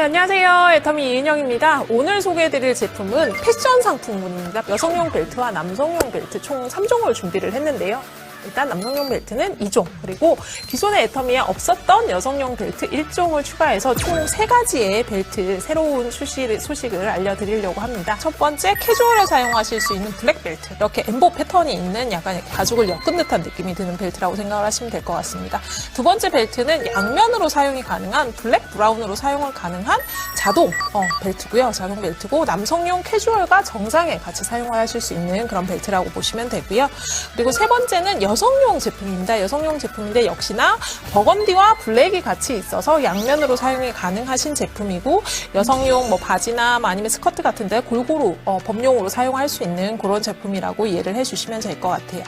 네, 안녕하세요. 애터미 이은영입니다. 오늘 소개해드릴 제품은 패션 상품군입니다. 여성용 벨트와 남성용 벨트 총 3종을 준비를 했는데요. 일단 남성용 벨트는 2종, 그리고 기존의 애터미에 없었던 여성용 벨트 1종을 추가해서 총 3가지의 벨트 새로운 출시 소식을 알려드리려고 합니다. 첫 번째, 캐주얼에 사용하실 수 있는 블랙 벨트. 이렇게 엠보 패턴이 있는 약간 가죽을 엮은 듯한 느낌이 드는 벨트라고 생각을 하시면 될 것 같습니다. 두 번째 벨트는 양면으로 사용이 가능한 블랙 브라운으로 사용을 가능한 자동 어, 벨트고요. 자동 벨트고 남성용 캐주얼과 정상에 같이 사용을 하실 수 있는 그런 벨트라고 보시면 되고요. 그리고 세 번째는 여성용 제품입니다. 여성용 제품인데 역시나 버건디와 블랙이 같이 있어서 양면으로 사용이 가능하신 제품이고 여성용 뭐 바지나 뭐 아니면 스커트 같은데 골고루 어, 범용으로 사용할 수 있는 그런 제품이라고 이해를 해주시면 될 것 같아요.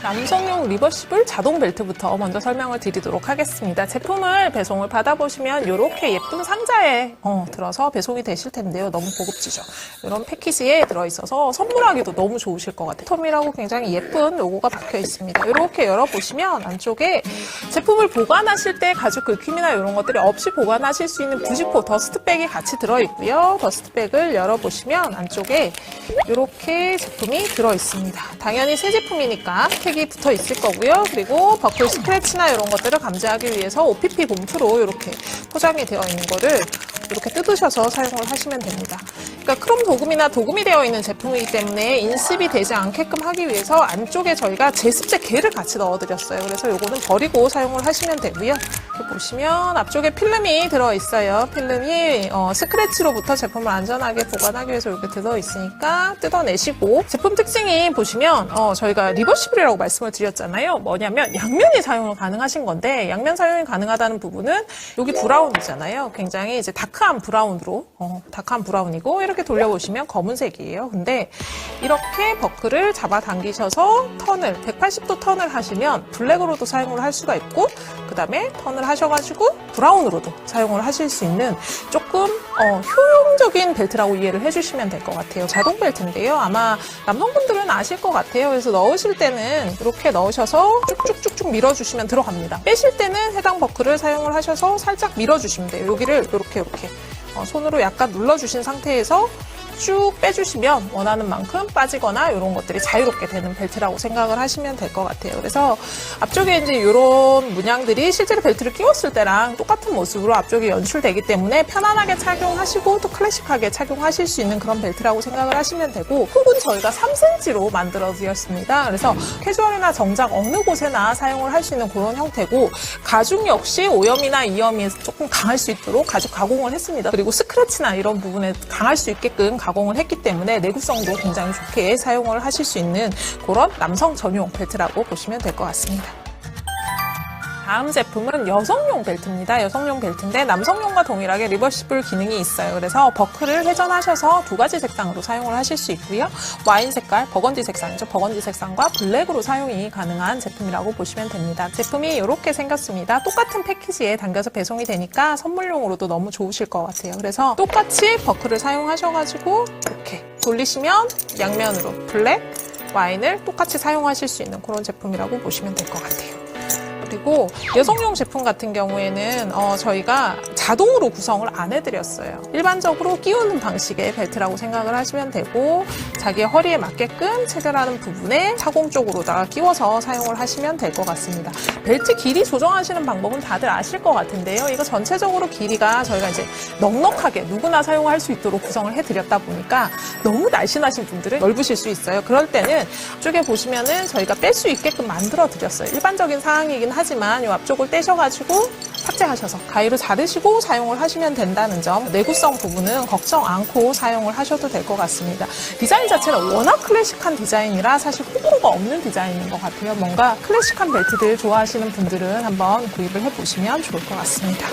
남성용 리버시블 자동 벨트부터 먼저 설명을 드리도록 하겠습니다. 제품을 배송을 받아보시면 이렇게 예쁜 상자에 어, 들어서 배송이 되실 텐데요. 너무 고급지죠. 이런 패키지에 들어있어서 선물하기도 너무 좋으실 것 같아요. 톰이라고 굉장히 예쁜 로고가 박혀 있습니다. 이렇게 열어보시면 안쪽에 제품을 보관하실 때 가죽 긁힘이나 이런 것들이 없이 보관하실 수 있는 부직포 더스트백이 같이 들어있고요. 더스트백을 열어보시면 안쪽에 이렇게 제품이 들어있습니다. 당연히 새 제품이니까 택이 붙어 있을 거고요. 그리고 버클 스크래치나 이런 것들을 감지하기 위해서 OPP 봉투로 이렇게 포장이 되어 있는 거를 이렇게 뜯으셔서 사용을 하시면 됩니다. 그러니까 크롬 도금이나 도금이 되어 있는 제품이기 때문에 인습이 되지 않게끔 하기 위해서 안쪽에 저희가 제습제 개를 같이 넣어드렸어요. 그래서 이거는 버리고 사용을 하시면 되고요. 보시면 앞쪽에 필름이 들어 있어요. 필름이 어, 스크래치로부터 제품을 안전하게 보관하기 위해서 이렇게 들어 있으니까 뜯어내시고 제품 특징이 보시면 어, 저희가 리버시블이라고 말씀을 드렸잖아요. 뭐냐면 양면이 사용을 가능하신 건데 양면 사용이 가능하다는 부분은 여기 브라운이잖아요. 굉장히 이제 다크한 브라운으로 어, 다크한 브라운이고 이렇게 돌려보시면 검은색이에요. 근데 이렇게 버클을 잡아 당기셔서 턴을 180도 턴을 하시면 블랙으로도 사용을 할 수가 있고 그 다음에 턴을 하셔가지고 브라운으로도 사용을 하실 수 있는 조금 어, 효용적인 벨트라고 이해를 해주시면 될 것 같아요. 자동 벨트인데요. 아마 남성분들은 아실 것 같아요. 그래서 넣으실 때는 이렇게 넣으셔서 쭉쭉쭉쭉 밀어주시면 들어갑니다. 빼실 때는 해당 버클을 사용을 하셔서 살짝 밀어주시면 돼요. 여기를 이렇게 이렇게 어, 손으로 약간 눌러주신 상태에서 쭉 빼주시면 원하는 만큼 빠지거나 이런 것들이 자유롭게 되는 벨트라고 생각을 하시면 될 것 같아요. 그래서 앞쪽에 이제 이런 문양들이 실제로 벨트를 끼웠을 때랑 똑같은 모습으로 앞쪽에 연출되기 때문에 편안하게 착용하시고 또 클래식하게 착용하실 수 있는 그런 벨트라고 생각을 하시면 되고 혹은 저희가 3cm로 만들어 드렸습니다. 그래서 캐주얼이나 정장 어느 곳에나 사용을 할 수 있는 그런 형태고 가죽 역시 오염이나 이염이 조금 강할 수 있도록 가죽 가공을 했습니다. 그리고 스크래치나 이런 부분에 강할 수 있게끔 가공 을 했기 때문에 내구성도 굉장히 좋게 사용을 하실 수 있는 그런 남성 전용 벨트라고 보시면 될 것 같습니다. 다음 제품은 여성용 벨트입니다. 여성용 벨트인데 남성용과 동일하게 리버시블 기능이 있어요. 그래서 버클을 회전하셔서 두 가지 색상으로 사용을 하실 수 있고요. 와인 색깔, 버건디 색상이죠. 버건디 색상과 블랙으로 사용이 가능한 제품이라고 보시면 됩니다. 제품이 이렇게 생겼습니다. 똑같은 패키지에 담겨서 배송이 되니까 선물용으로도 너무 좋으실 것 같아요. 그래서 똑같이 버클을 사용하셔가지고 이렇게 돌리시면 양면으로 블랙, 와인을 똑같이 사용하실 수 있는 그런 제품이라고 보시면 될 것 같아요. 그리고 여성용 제품 같은 경우에는 어, 저희가 자동으로 구성을 안 해드렸어요. 일반적으로 끼우는 방식의 벨트라고 생각을 하시면 되고 자기의 허리에 맞게끔 체결하는 부분에 차공 쪽으로다가 끼워서 사용을 하시면 될 것 같습니다. 벨트 길이 조정하시는 방법은 다들 아실 것 같은데요. 이거 전체적으로 길이가 저희가 이제 넉넉하게 누구나 사용할 수 있도록 구성을 해드렸다 보니까 너무 날씬하신 분들은 넓으실 수 있어요. 그럴 때는 쪽에 보시면은 저희가 뺄 수 있게끔 만들어 드렸어요. 일반적인 사항이긴 하지만 이 앞쪽을 떼셔가지고 삭제하셔서 가위로 자르시고 사용을 하시면 된다는 점 내구성 부분은 걱정 않고 사용을 하셔도 될 것 같습니다. 디자인 자체는 워낙 클래식한 디자인이라 사실 호불호가 없는 디자인인 것 같아요. 뭔가 클래식한 벨트들 좋아하시는 분들은 한번 구입을 해보시면 좋을 것 같습니다.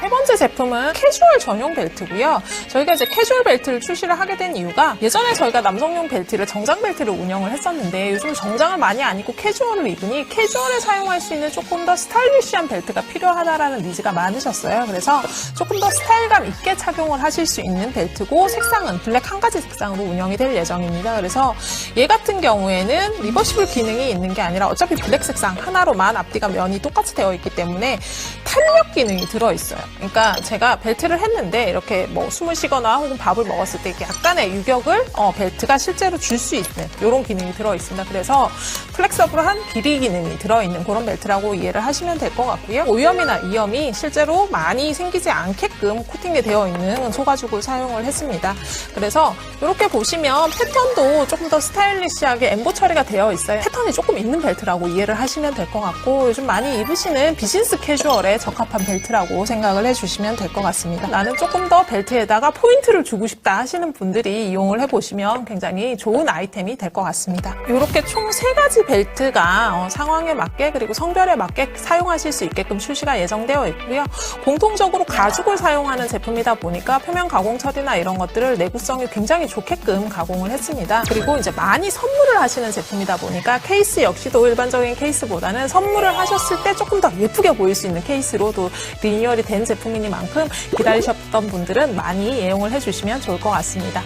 세 번째 제품은 캐주얼 전용 벨트고요. 저희가 이제 캐주얼 벨트를 출시를 하게 된 이유가 예전에 저희가 남성용 벨트를 정장 벨트를 운영을 했었는데 요즘 정장을 많이 안 입고 캐주얼을 입으니 캐주얼에 사용할 수 있는 조금 더 스타일리시한 벨트가 필요하다라는 니즈가 많으셨어요. 그래서 조금 더 스타일감 있게 착용을 하실 수 있는 벨트고 색상은 블랙 한 가지 색상으로 운영이 될 예정입니다. 그래서 얘 같은 경우에는 리버시블 기능이 있는 게 아니라 어차피 블랙 색상 하나로만 앞뒤가 면이 똑같이 되어 있기 때문에 탄력 기능이 들어있어요. 그러니까 제가 벨트를 했는데 이렇게 뭐 숨을 쉬거나 혹은 밥을 먹었을 때 이렇게 약간의 유격을 어, 벨트가 실제로 줄 수 있는 이런 기능이 들어 있습니다. 그래서 플렉서블한 길이 기능이 들어 있는 그런 벨트라고 이해를 하시면 될 것 같고요. 오염이나 이염이 실제로 많이 생기지 않게끔 코팅이 되어 있는 소가죽을 사용을 했습니다. 그래서 이렇게 보시면 패턴도 조금 더 스타일리시하게 엠보 처리가 되어 있어요. 패턴이 조금 있는 벨트라고 이해를 하시면 될 것 같고 요즘 많이 입으시는 비즈니스 캐주얼에 적합한 벨트라고 생각을 해주시면 될 것 같습니다. 나는 조금 더 벨트에다가 포인트를 주고 싶다 하시는 분들이 이용을 해보시면 굉장히 좋은 아이템이 될 것 같습니다. 이렇게 총 세 가지 벨트가 어, 상황에 맞게 그리고 성별에 맞게 사용하실 수 있게끔 출시가 예정되어 있고요. 공통적으로 가죽을 사용하는 제품이다 보니까 표면 가공 처리나 이런 것들을 내구성이 굉장히 좋게끔 가공을 했습니다. 그리고 이제 많이 선물을 하시는 제품이다 보니까 케이스 역시도 일반적인 케이스보다는 선물을 하셨을 때 조금 더 예쁘게 보일 수 있는 케이스로도 리뉴얼이 된 제품이니만큼 기다리셨던 분들은 많이 애용을 해주시면 좋을 것 같습니다.